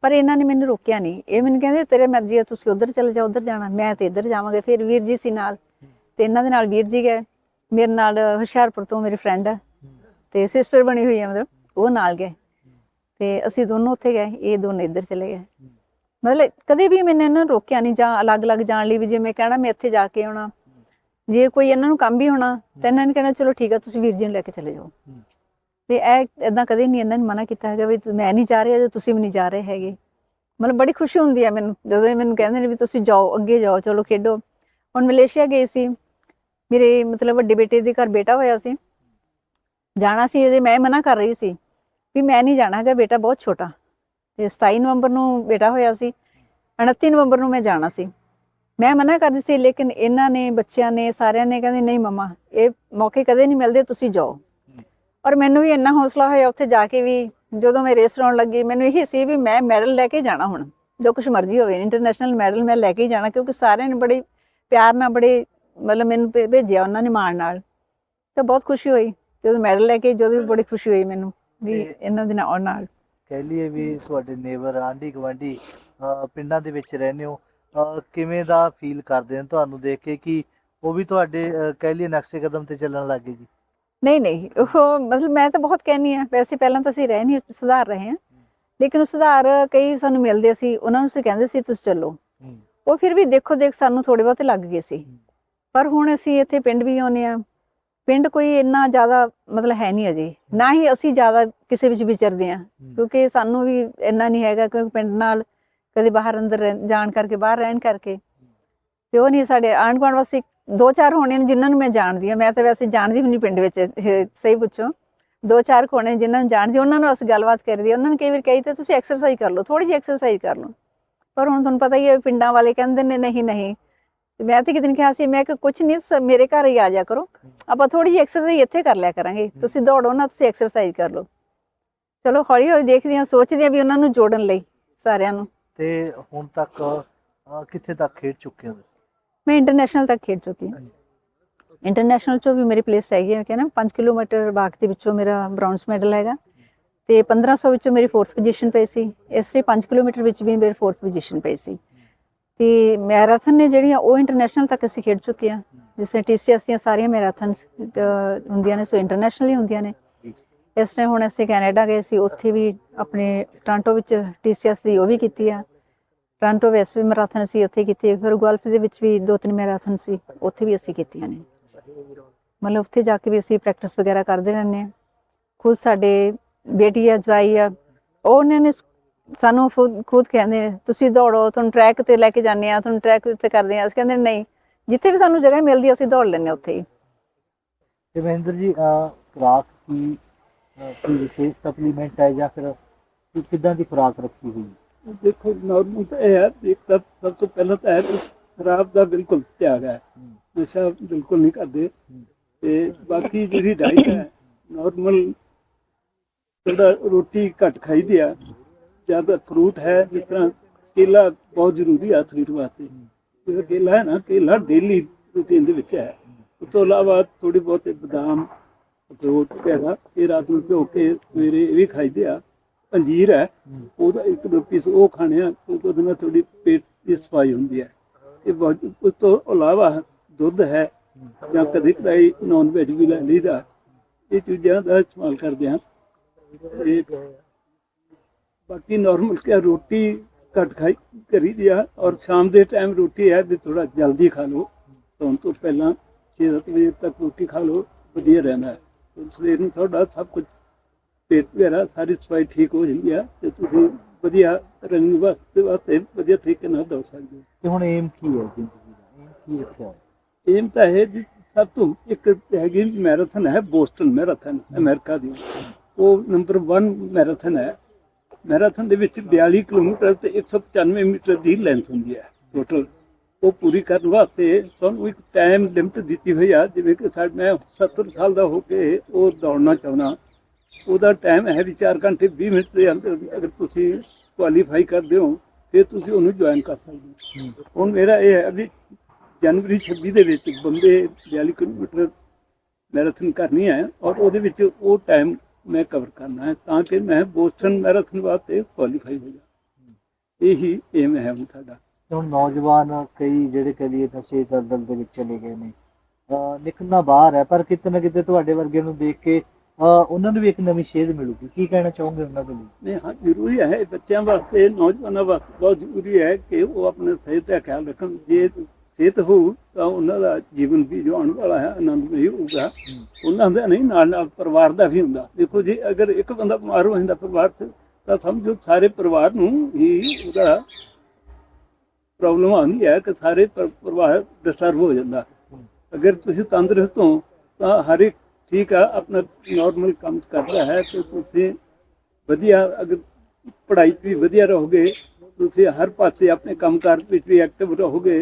ਪਰ ਇਹਨਾਂ ਨੇ ਮੈਨੂੰ ਰੋਕਿਆ ਨਹੀਂ। ਇਹ ਮੈਨੂੰ ਕਹਿੰਦੇ ਤੇਰੇ ਮਰਜ਼ੀ ਹੈ ਤੁਸੀਂ ਉਧਰ ਚਲੇ ਜਾਓ ਉਧਰ ਜਾਣਾ। ਮੈਂ ਤੇ ਇੱਧਰ ਜਾਵਾਂਗੇ ਫਿਰ ਵੀਰ ਜੀ ਸੀ ਨਾਲ। ਤੇ ਇਹਨਾਂ ਦੇ ਨਾਲ ਵੀਰ ਜੀ ਗਏ। ਮੇਰੇ ਨਾਲ ਹੁਸ਼ਿਆਰਪੁਰ ਤੋਂ ਮੇਰੇ ਫਰੈਂਡ ਹੈ। ਤੇ ਸਿਸਟਰ ਬਣੀ ਹੋਈ ਹੈ ਮਤਲਬ ਉਹ ਨਾਲ ਗਏ। ਤੇ ਅਸੀਂ ਦੋਨੋਂ ਉੱਥੇ ਗਏ। ਇਹ ਦੋਨੇ ਇੱਧਰ ਚਲੇ ਗਏ। ਮਤਲਬ ਕਦੇ ਵੀ ਮੈਨੇ ਇਹਨਾਂ ਨੂੰ ਰੋਕਿਆ ਨਹੀਂ ਜਾਂ ਅਲੱਗ-ਅਲੱਗ ਜਾਣ ਲਈ ਵੀ ਜੇ ਮੈਂ ਕਹਿਣਾ ਮੈਂ ਇੱਥੇ ਜਾ ਕੇ ਆਉਣਾ। ਜੇ ਕੋਈ ਇਹਨਾਂ ਨੂੰ ਕੰਮ ਵੀ ਹੋਣਾ ਤਾਂ ਇਹਨਾਂ ਨੇ ਕਹਿਣਾ ਚਲੋ ਠੀਕ ਆ ਤੁਸੀਂ ਵੀਰ ਜੀ ਨੂੰ ਲੈ ਕੇ ਚਲੇ ਜਾਓ। ਤੇ ਇਹ ਇਦਾਂ ਕਦੇ ਨਹੀਂ ਇਹਨਾਂ ਨੇ ਮਨਾ ਕੀਤਾ ਹੈਗਾ ਵੀ ਮੈਂ ਨਹੀਂ ਜਾ ਰਿਹਾ ਜਾਂ ਤੁਸੀਂ ਵੀ ਨਹੀਂ ਜਾ ਰਹੇ ਹੈਗੇ। ਮਤਲਬ ਬੜੀ ਖੁਸ਼ੀ ਹੁੰਦੀ ਹੈ ਮੈਨੂੰ ਜਦੋਂ ਇਹ ਮੈਨੂੰ ਕਹਿੰਦੇ ਨੇ ਵੀ ਤੁਸੀਂ ਜਾਓ ਅੱਗੇ ਜਾਓ ਚਲੋ ਖੇਡੋ। ਹੁਣ ਮਲੇਸ਼ੀਆ ਗਏ ਸੀ। ਮੇਰੇ ਮਤਲਬ ਵੱਡੇ ਬੇਟੇ ਦੇ ਘਰ ਬੇਟਾ ਹੋਇਆ ਸੀ। ਜਾਣਾ ਸੀ ਇਹਦੇ ਮੈਂ ਮਨਾ ਕਰ ਰਹੀ ਸੀ ਵੀ ਮੈਂ ਨਹੀਂ ਜਾਣਾ ਹੈਗਾ ਬੇਟਾ ਬਹੁਤ ਛੋਟਾ। ਤੇ 27 ਨਵੰਬਰ ਨੂੰ ਬੇਟਾ ਹੋਇਆ ਸੀ 29 ਨਵੰਬਰ ਨੂੰ ਮੈਂ ਜਾਣਾ ਸੀ। ਮੈਂ ਮਨਾ ਕਰਦੀ ਸੀ ਲੇਕਿਨ ਇਹਨਾਂ ਨੇ ਬੱਚਿਆਂ ਨੇ ਸਾਰਿਆਂ ਨੇ ਕਹਿੰਦੇ ਨਹੀਂ ਮਮਾ ਇਹ ਮੌਕੇ ਕਦੇ ਨਹੀਂ ਮਿਲਦੇ ਤੁਸੀਂ ਜਾਓ। ਔਰ ਮੈਨੂੰ ਵੀ ਇੰਨਾ ਹੌਸਲਾ ਹੋਇਆ ਉੱਥੇ ਜਾ ਕੇ ਵੀ ਜਦੋਂ ਮੈਂ ਰੇਸ ਲਾਉਣ ਲੱਗੀ ਮੈਨੂੰ ਇਹ ਸੀ ਵੀ ਮੈਂ ਮੈਡਲ ਲੈ ਕੇ ਜਾਣਾ ਹੁਣ ਜੋ ਕੁਝ ਮਰਜ਼ੀ ਹੋਵੇ ਇੰਟਰਨੈਸ਼ਨਲ ਮੈਡਲ ਮੈਂ ਲੈ ਕੇ ਹੀ ਜਾਣਾ ਕਿਉਂਕਿ ਸਾਰਿਆਂ ਨੇ ਬੜੇ ਪਿਆਰ ਨਾਲ ਬੜੇ ਮਤਲਬ ਮੈਨੂੰ ਭੇਜਿਆ ਉਹਨਾਂ ਨੇ ਮਾਣ ਨਾਲ। ਤਾਂ ਬਹੁਤ ਖੁਸ਼ੀ ਹੋਈ ਜਦੋਂ ਮੈਡਲ ਲੈ ਕੇ ਜਦੋਂ ਵੀ ਬੜੀ ਖੁਸ਼ੀ ਹੋਈ ਮੈਨੂੰ ਵੀ ਇਹਨਾਂ ਦੇ ਨਾਲ ਨਾਲ। ਕਹਿ ਲਈਏ ਵੀ ਤੁਹਾਡੇ ਨੇਬਰ ਆਂਢੀ ਅਹ, ਪਿੰਡਾਂ ਦੇ ਵਿੱਚ ਰਹਿੰਦੇ ਹੋ ਕਿਵੇਂ ਦਾ ਫੀਲ ਕਰਦੇ ਨੇ ਤੁਹਾਨੂੰ ਦੇਖ ਕੇ ਕਿ ਉਹ ਵੀ ਤੁਹਾਡੇ ਕਹਿ ਲਈਏ ਨਕਸ਼ੇ ਕਦਮ ਤੇ ਚੱਲਣ ਲੱਗ ਗਏ ਜੀ? ਨਹੀਂ ਨਹੀਂ ਉਹ ਮਤਲਬ ਮੈਂ ਤਾਂ ਬਹੁਤ ਕਹਿਨੀ ਆ ਵੈਸੇ ਪਹਿਲਾਂ ਤਾਂ ਅਸੀਂ ਰਹਿ ਨਹੀਂ ਸੁਧਾਰ ਰਹੇ ਹਾਂ। ਲੇਕਿਨ ਉਹ ਸੁਧਾਰ ਕਈ ਸਾਨੂੰ ਮਿਲਦੇ ਸੀ ਉਹਨਾਂ ਨੂੰ ਅਸੀਂ ਕਹਿੰਦੇ ਸੀ ਤੁਸੀਂ ਚੱਲੋ। ਉਹ ਫਿਰ ਵੀ ਦੇਖੋ ਦੇਖ ਸਾਨੂੰ ਥੋੜੇ ਬਹੁਤੇ ਲੱਗ ਗਏ ਸੀ। ਪਰ ਹੁਣ ਅਸੀਂ ਇੱਥੇ ਪਿੰਡ ਵੀ ਆਉਨੇ ਆ ਪਿੰਡ ਕੋਈ ਇੰਨਾ ਜ਼ਿਆਦਾ ਮਤਲਬ ਹੈ ਨਹੀਂ ਅਜੇ। ਨਾ ਹੀ ਅਸੀਂ ਜ਼ਿਆਦਾ ਕਿਸੇ ਵਿੱਚ ਵਿਚਰਦੇ ਆ ਕਿਉਂਕਿ ਸਾਨੂੰ ਵੀ ਇੰਨਾ ਨਹੀਂ ਹੈਗਾ ਕਿਉਂਕਿ ਪਿੰਡ ਨਾਲ ਕਦੇ ਬਾਹਰ ਅੰਦਰ ਜਾਣ ਕਰਕੇ ਬਾਹਰ ਰਹਿਣ ਕਰਕੇ। ਤੇ ਉਹ ਨਹੀਂ ਸਾਡੇ ਆਂਢ ਗੁਆਂਢ ਵਾਸੀ ਦੋ ਚਾਰ ਹੋਣੇ ਨੇ ਜਿਨ੍ਹਾਂ ਨੂੰ ਮੈਂ ਜਾਣਦੀ ਆ ਮੈਂ ਤਾਂ ਵੈਸੇ ਜਾਣਦੀ ਵੀ ਨਹੀਂ ਪਿੰਡ ਵਿੱਚ ਸਹੀ ਪੁੱਛੋ। ਦੋ ਚਾਰ ਕੁ ਹੋਣੇ ਜਿਨ੍ਹਾਂ ਨੂੰ ਜਾਣਦੀ ਉਹਨਾਂ ਨਾਲ ਅਸੀਂ ਗੱਲਬਾਤ ਕਰਦੀ। ਉਹਨਾਂ ਨੇ ਕਈ ਵਾਰ ਕਹੀ ਤਾਂ ਤੁਸੀਂ ਐਕਸਰਸਾਈਜ਼ ਕਰ ਲਓ ਥੋੜੀ ਜਿਹੀ ਐਕਸਰਸਾਈਜ਼ ਕਰ ਲਓ। ਪਰ ਹੁਣ ਤੁਹਾਨੂੰ ਪਤਾ ਹੀ ਹੈ ਪਿੰਡਾਂ ਵਾਲੇ ਕਹਿੰਦੇ ਨੇ ਨਹੀਂ ਨਹੀਂ ਤੇ ਮੈਂ ਤਾਂ ਕਿਤੇ ਨੇ ਕਿਹਾ ਸੀ ਮੈਂ ਕਿ ਕੁਝ ਨਹੀਂ ਮੇਰੇ ਘਰ ਹੀ ਆ ਜਾ ਕਰੋ। ਆਪਾਂ ਥੋੜੀ ਜਿਹੀ ਐਕਸਰਸਾਈਜ਼ ਇੱਥੇ ਕਰ ਲਿਆ ਕਰਾਂਗੇ। ਤੁਸੀਂ ਦੌੜੋ ਨਾ ਤੁਸੀਂ ਐਕਸਰਸਾਈਜ਼ ਕਰ ਲਓ। ਚਲੋ ਹੌਲੀ ਹੌਲੀ ਦੇਖਦੇ ਹਾਂ ਸੋਚਦੇ ਹਾਂ ਵੀ ਉਹਨਾਂ ਨੂੰ ਜੋੜਨ ਲਈ ਸਾਰਿਆਂ ਨੂੰ। ਤੇ ਹੁਣ ਤੱਕ ਕਿੱਥੇ ਤੱਕ ਖੇਡ ਚੁੱਕੇ ਹੋ ਮੈਂ ਇੰਟਰਨੈਸ਼ਨਲ ਤੱਕ ਖੇਡ ਚੁੱਕੀ ਹਾਂ। ਇੰਟਰਨੈਸ਼ਨਲ ਚੋਂ ਵੀ ਮੇਰੀ ਪਲੇਸ ਹੈਗੀ ਹੈ ਕਿ ਨਾ 5 ਕਿਲੋਮੀਟਰ ਬਾਗ ਦੇ ਵਿੱਚੋਂ ਮੇਰਾ ਬ੍ਰੌਂਜ਼ ਮੈਡਲ ਹੈਗਾ। ਤੇ 1500 ਵਿੱਚੋਂ ਮੇਰੀ 4th ਪੋਜੀਸ਼ਨ ਪਈ ਸੀ। ਇਸ ਲਈ 5 ਕਿਲੋਮੀਟਰ ਵਿੱਚ ਵੀ ਮੇਰੀ 4th ਪੋਜੀਸ਼ਨ ਪਈ ਸੀ। ਤੇ ਮੈਰਾਥਨ ਨੇ ਜਿਹੜੀਆਂ ਉਹ ਇੰਟਰਨੈਸ਼ਨਲ ਤੱਕ ਅਸੀਂ ਖੇਡ ਚੁੱਕੇ ਆ ਜਿਸ ਤਰ੍ਹਾਂ ਟੀਸੀਐਸ ਦੀਆਂ ਸਾਰੀਆਂ ਮੈਰਾਥਨਸ ਹੁੰਦੀਆਂ ਨੇ, ਸੋ ਇੰਟਰਨੈਸ਼ਨਲੀ ਹੁੰਦੀਆਂ ਨੇ। ਇਸ ਤਰ੍ਹਾਂ ਹੁਣ ਅਸੀਂ ਕੈਨੇਡਾ ਗਏ ਸੀ, ਉੱਥੇ ਵੀ ਆਪਣੇ ਟ੍ਰਾਂਟੋ ਵਿੱਚ ਟੀਸੀਐਸ ਦੀ ਉਹ ਵੀ ਕੀਤੀ ਆ। ਟ੍ਰਾਂਟੋ ਵਿੱਚ ਵੀ ਮੈਰਾਥਨ ਸੀ ਉੱਥੇ ਕੀਤੀ, ਫਿਰ ਗੋਲਫ ਦੇ ਵਿੱਚ ਵੀ ਦੋ ਤਿੰਨ ਮੈਰਾਥਨ ਸੀ, ਉੱਥੇ ਵੀ ਅਸੀਂ ਕੀਤੀਆਂ ਨੇ। ਮਤਲਬ ਉੱਥੇ ਜਾ ਕੇ ਵੀ ਅਸੀਂ ਪ੍ਰੈਕਟਿਸ ਵਗੈਰਾ ਕਰਦੇ ਰਹਿੰਦੇ ਹਾਂ। ਖੁਦ ਸਾਡੇ ਬੇਟੀ ਆ, ਜਵਾਈ ਆ, ਉਹ ਉਹਨਾਂ ਨੇ ਸਾਨੂੰ ਖੁਦ ਖੁਦ ਕਹਿੰਦੇ ਨੇ ਤੁਸੀਂ ਦੌੜੋ ਤੁਹਾਨੂੰ ਟਰੈਕ ਤੇ ਲੈ ਕੇ ਜਾਂਦੇ ਆ ਤੁਹਾਨੂੰ ਟਰੈਕ ਉੱਤੇ ਕਰਦੇ ਆ ਅਸੀਂ ਕਹਿੰਦੇ ਨਹੀਂ ਜਿੱਥੇ ਵੀ ਸਾਨੂੰ ਜਗ੍ਹਾ ਮਿਲਦੀ ਅਸੀਂ ਦੌੜ ਲੈਂਦੇ ਉੱਥੇ ਹੀ। ਤੇ ਮਹਿੰਦਰ ਜੀ ਖੁਰਾਕ ਕੀ ਕੋਈ ਵਿਸ਼ੇਸ਼ ਸਪਲੀਮੈਂਟ ਹੈ ਜਾਂ ਫਿਰ ਕਿ- ਕਿੱਦਾਂ ਦੀ ਖੁਰਾਕ ਰੱਖੀ ਹੋਈ ਹੈ? ਦੇਖੋ ਨਾਰਮਲ ਤਾਂ ਇਹ ਹੈ ਇੱਕ ਤਾਂ ਸਭ ਤੋਂ ਪਹਿਲਾਂ ਤਾਂ ਹੈ ਕਿ ਸ਼ਰਾਬ ਦਾ ਬਿਲਕੁਲ ਤਿਆਗ ਹੈ। ਨਸ਼ਾ ਬਿਲਕੁਲ ਨਹੀਂ ਕਰਦੇ। ਤੇ ਬਾਕੀ ਜਿਹੜੀ ਡਾਈਟ ਹੈ ਨਾਰਮਲ ਜਿਹੜਾ ਰੋਟੀ ਘੱਟ ਖਾਈਦੀ ਆ ਜ਼ਿਆਦਾ ਫਰੂਟ ਹੈ, ਜਿਸ ਤਰ੍ਹਾਂ ਕੇਲਾ ਬਹੁਤ ਜ਼ਰੂਰੀ ਹੈ ਐਥਲੀਟ ਵਾਸਤੇ। ਜਿਹੜਾ ਕੇਲਾ ਹੈ ਨਾ, ਕੇਲਾ ਡੇਲੀ ਰੂਟੀਨ ਦੇ ਵਿੱਚ ਹੈ। ਉਸ ਤੋਂ ਇਲਾਵਾ ਥੋੜੀ ਬਹੁਤ ਬਦਾਮ, ਅਖਰੋਟ ਵਗੈਰਾ, ਇਹ ਰਾਤ ਨੂੰ ਭਿਓ ਕੇ ਸਵੇਰੇ ਇਹ ਵੀ ਖਾਈਦੇ ਆ। ਅੰਜੀਰ ਹੈ, ਉਹਦਾ ਇੱਕ ਦੋ ਪੀਸ ਉਹ ਖਾਣੇ ਆ, ਕਿਉਂਕਿ ਉਹਦੇ ਨਾਲ ਥੋੜੀ ਪੇਟ ਦੀ ਸਫ਼ਾਈ ਹੁੰਦੀ ਹੈ। ਇਹ ਬਹੁਤ, ਉਸ ਤੋਂ ਇਲਾਵਾ ਦੁੱਧ ਹੈ, ਜਾਂ ਕਦੇ ਕਦਾਈ ਨੌਨ ਵੈਜ ਵੀ ਲੈ ਲਈਦਾ। ਇਹ ਚੀਜ਼ਾਂ ਦਾ ਇਸਤੇਮਾਲ ਕਰਦੇ ਹਾਂ। ਤੇ ਬਾਕੀ ਨਾਰਮਲ ਕਿ ਰੋਟੀ ਘੱਟ ਖਾਈ ਕਰੀਦੀ ਆ ਔਰ ਸ਼ਾਮ ਦੇ ਟਾਈਮ ਰੋਟੀ ਹੈ ਵੀ ਥੋੜਾ ਜਲਦੀ ਖਾ ਲਓ। ਸੌਣ ਤੋਂ ਪਹਿਲਾਂ 6-7 ਵਜੇ ਤੱਕ ਰੋਟੀ ਖਾ ਲਓ ਵਧੀਆ ਰਹਿੰਦਾ ਹੈ। ਸਵੇਰ ਨੂੰ ਤੁਹਾਡਾ ਸਭ ਕੁਝ ਪੇਟ ਵਗੈਰਾ ਸਾਰੀ ਸਫ਼ਾਈ ਠੀਕ ਹੋ ਜਾਂਦੀ ਆ ਤੇ ਤੁਸੀਂ ਵਧੀਆ ਰਨਿੰਗ ਵਾਸਤੇ ਵਾਸਤੇ ਵਧੀਆ ਤਰੀਕੇ ਨਾਲ ਦੌੜ ਸਕਦੇ ਹੋ। ਤੇ ਹੁਣ ਏਮ ਕੀ ਹੈ ਜ਼ਿੰਦਗੀ ਦਾ ਏਮ ਕੀ ਰੱਖਿਆ ਹੋਇਆ? ਏਮ ਤਾਂ ਹੈ ਜੀ ਸਭ ਤੋਂ ਇੱਕ ਹੈਗੀ ਮੈਰਾਥਨ ਹੈ ਬੋਸਟਨ ਮੈਰਾਥਨ ਅਮਰੀਕਾ ਦੀ। ਉਹ ਨੰਬਰ 1 ਮੈਰਾਥਨ ਹੈ। ਮੈਰਾਥਨ ਦੇ ਵਿੱਚ 42 ਕਿਲੋਮੀਟਰ ਤੇ 195 ਮੀਟਰ ਦੀ ਲੈਂਥ ਹੁੰਦੀ ਹੈ ਟੋਟਲ ਉਹ ਪੂਰੀ ਕਰਨ ਵਾਸਤੇ ਤੁਹਾਨੂੰ ਇੱਕ ਟਾਈਮ ਲਿਮਟ ਦਿੱਤੀ ਹੋਈ ਆ ਜਿਵੇਂ ਕਿ ਸਾਡੇ ਮੈਂ 70 ਸਾਲ ਦਾ ਹੋ ਕੇ ਉਹ ਦੌੜਨਾ ਚਾਹੁੰਦਾ। ਉਹਦਾ ਟਾਈਮ ਹੈ ਵੀ 4 ਘੰਟੇ 20 ਮਿੰਟ ਦੇ ਅੰਦਰ ਅਗਰ ਤੁਸੀਂ ਕੁਆਲੀਫਾਈ ਕਰਦੇ ਹੋ ਫਿਰ ਤੁਸੀਂ ਉਹਨੂੰ ਜੁਆਇਨ ਕਰ ਸਕਦੇ ਹੋ। ਹੁਣ ਮੇਰਾ ਇਹ ਹੈ ਵੀ ਜਨਵਰੀ 26 ਦੇ ਵਿੱਚ ਬੰਬੇ 42 ਕਿਲੋਮੀਟਰ ਮੈਰਾਥਨ ਕਰਨੀ ਹੈ ਔਰ ਉਹਦੇ ਵਿੱਚ ਉਹ ਟਾਈਮ ਮੈਂ ਕਵਰ ਕਰਨਾ ਹੈ ਤਾਂ ਕਿ ਮੈਂ ਬੋਸਟਨ ਮੈਰਾਥਨ ਵਾਸਤੇ ਕੁਆਲੀਫਾਈ ਹੋ ਜਾ ਇਹੀ ਏਮ ਹੈ ਹੁਣ ਸਾਡਾ। ਹੁਣ ਨੌਜਵਾਨ ਕਈ ਜਿਹੜੇ ਕਹ ਲਈਏ ਨਸ਼ੇ ਦਲਦਲ ਦੇ ਵਿੱਚ ਚਲੇ ਗਏ ਨੇ ਨਿਕਲਣਾ ਬਾਹਰ ਹੈ ਪਰ ਕਿਤੇ ਨਾ ਕਿਤੇ ਤੁਹਾਡੇ ਵਰਗੇ ਨੂੰ ਦੇਖ ਕੇ ਉਹਨਾਂ ਨੂੰ ਵੀ ਇੱਕ ਨਵੀਂ ਸੇਧ ਮਿਲੂਗੀ। ਕੀ ਕਹਿਣਾ ਚਾਹੋਗੇ ਉਹਨਾਂ ਦੇ ਲਈ? ਨਹੀਂ ਹਾਂ ਜ਼ਰੂਰੀ ਹੈ ਬੱਚਿਆਂ ਵਾਸਤੇ ਨੌਜਵਾਨਾਂ ਵਾਸਤੇ ਬਹੁਤ ਜ਼ਰੂਰੀ ਹੈ ਕਿ ਉਹ ਆਪਣੇ ਸਿਹਤ ਦਾ ਖਿਆਲ ਰੱਖਣ। ਜੇ ਸਿਹਤ ਹੋਊ, ਤਾਂ ਉਹਨਾਂ ਦਾ ਜੀਵਨ ਵੀ ਜੋ ਆਉਣ ਵਾਲਾ ਹੈ ਆਨੰਦਮਈ ਹੋਊਗਾ। ਉਹਨਾਂ ਦਾ ਨਹੀਂ ਨਾਲ ਨਾਲ ਪਰਿਵਾਰ ਦਾ ਵੀ ਹੁੰਦਾ। ਦੇਖੋ ਜੇ, ਅਗਰ ਇੱਕ ਬੰਦਾ ਬਿਮਾਰ ਹੋ ਜਾਂਦਾ ਪਰਿਵਾਰ 'ਚ, ਤਾਂ ਸਮਝੋ ਸਾਰੇ ਪਰਿਵਾਰ ਨੂੰ ਹੀ ਉਹਦਾ ਪ੍ਰੋਬਲਮ ਆਉਂਦੀ ਹੈ ਕਿ ਸਾਰੇ ਪਰ- ਪਰਿਵਾਰ ਡਿਸਟਰਬ ਹੋ ਜਾਂਦਾ। ਅਗਰ ਤੁਸੀਂ ਤੰਦਰੁਸਤ ਹੋ, ਤਾਂ ਹਰ ਇੱਕ ਠੀਕ ਆ, ਆਪਣਾ ਨਾਰਮਲ ਕੰਮ ਕਰਦਾ ਹੈ ਤੇ ਤੁਸੀਂ ਵਧੀਆ, ਅਗਰ ਪੜ੍ਹਾਈ 'ਚ ਵੀ ਵਧੀਆ ਰਹੋਗੇ ਤੁਸੀਂ ਹਰ ਪਾਸੇ ਆਪਣੇ ਕੰਮਕਾਰ ਵਿੱਚ ਵੀ ਐਕਟਿਵ ਰਹੋਗੇ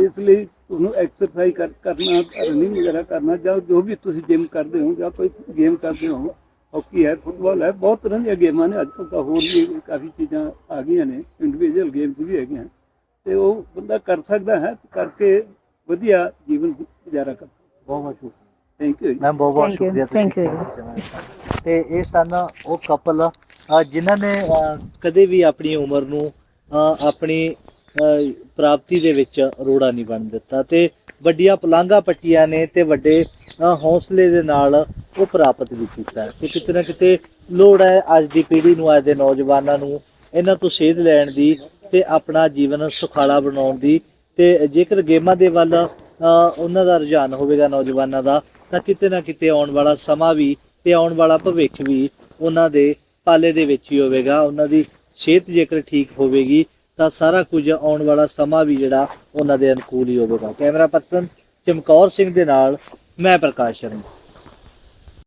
ਇਸ ਲਈ ਤੁਹਾਨੂੰ ਐਕਸਰਸਾਈਜ਼ ਕਰ ਕਰਨਾ ਰਨਿੰਗ ਵਗੈਰਾ ਕਰਨਾ ਜਾਂ ਜੋ ਵੀ ਤੁਸੀਂ ਜਿਮ ਕਰਦੇ ਹੋ ਜਾਂ ਕੋਈ ਗੇਮ ਕਰਦੇ ਹੋ ਹਾਕੀ ਹੈ ਫੁੱਟਬਾਲ ਹੈ ਬਹੁਤ ਤਰ੍ਹਾਂ ਦੀਆਂ ਗੇਮਾਂ ਨੇ ਅੱਜ ਕੱਲ੍ਹ ਤਾਂ ਹੋਰ ਵੀ ਕਾਫੀ ਚੀਜ਼ਾਂ ਆ ਗਈਆਂ ਨੇ ਇੰਡੀਵਿਜੂਅਲ ਗੇਮਸ ਵੀ ਹੈਗੀਆਂ ਤੇ ਉਹ ਬੰਦਾ ਕਰ ਸਕਦਾ ਹੈ ਕਰਕੇ ਵਧੀਆ ਜੀਵਨ ਗੁਜ਼ਾਰਾ ਕਰ ਸਕਦਾ ਬਹੁਤ ਬਹੁਤ ਸ਼ੁਕਰੀਆ ਥੈਂਕ ਯੂ ਮੈਮ ਬਹੁਤ ਬਹੁਤ. ਸ਼ੁਕਰੀਆ you. you ਤੇ ਇਹ ਸਨ ਉਹ ਕਪਲ ਜਿਨ੍ਹਾਂ ਨੇ ਕਦੇ ਵੀ ਆਪਣੀ ਉਮਰ ਨੂੰ ਆਪਣੀ ਪ੍ਰਾਪਤੀ ਦੇ ਵਿੱਚ ਰੋੜਾ ਨਹੀਂ ਬਣ ਦਿੱਤਾ ਤੇ ਵੱਡੀਆਂ ਪਲਾਂਘਾਂ ਪੱਟੀਆਂ ਨੇ ਤੇ ਵੱਡੇ ਹੌਸਲੇ ਦੇ ਨਾਲ ਉਹ ਪ੍ਰਾਪਤ ਵੀ ਕੀਤਾ ਹੈ। ਤੇ ਕਿਤੇ ਨਾ ਕਿਤੇ ਲੋੜ ਹੈ ਅੱਜ ਦੀ ਪੀੜ੍ਹੀ ਨੂੰ, ਅੱਜ ਦੇ ਨੌਜਵਾਨਾਂ ਨੂੰ ਇਹਨਾਂ ਤੋਂ ਸੇਧ ਲੈਣ ਦੀ ਤੇ ਆਪਣਾ ਜੀਵਨ ਸੁਖਾਲਾ ਬਣਾਉਣ ਦੀ ਤੇ ਜੇਕਰ ਗੇਮਾਂ ਦੇ ਵੱਲ ਉਹਨਾਂ ਦਾ ਰੁਝਾਨ ਹੋਵੇਗਾ ਨੌਜਵਾਨਾਂ ਦਾ, ਤਾਂ ਕਿਤੇ ਨਾ ਕਿਤੇ ਆਉਣ ਵਾਲਾ ਸਮਾਂ ਵੀ ਤੇ ਆਉਣ ਵਾਲਾ ਭਵਿੱਖ ਵੀ ਉਹਨਾਂ ਦੇ ਪਾਲੇ ਦੇ ਵਿੱਚ ਹੀ ਹੋਵੇਗਾ ਉਹਨਾਂ ਦੀ ਸਿਹਤ ਜੇਕਰ ਠੀਕ ਹੋਵੇਗੀ, ਤਾਂ ਸਾਰਾ ਕੁਝ ਆਉਣ ਵਾਲਾ ਸਮਾਂ ਵੀ ਜਿਹੜਾ ਉਹਨਾਂ ਦੇ ਅਨੁਕੂਲ ਹੀ ਹੋਵੇਗਾ। ਕੈਮਰਾ ਪਰਸਨ ਚਮਕੌਰ ਸਿੰਘ ਦੇ ਨਾਲ, ਮੈਂ ਪ੍ਰਕਾਸ਼ ਸ਼ਰਮਾ।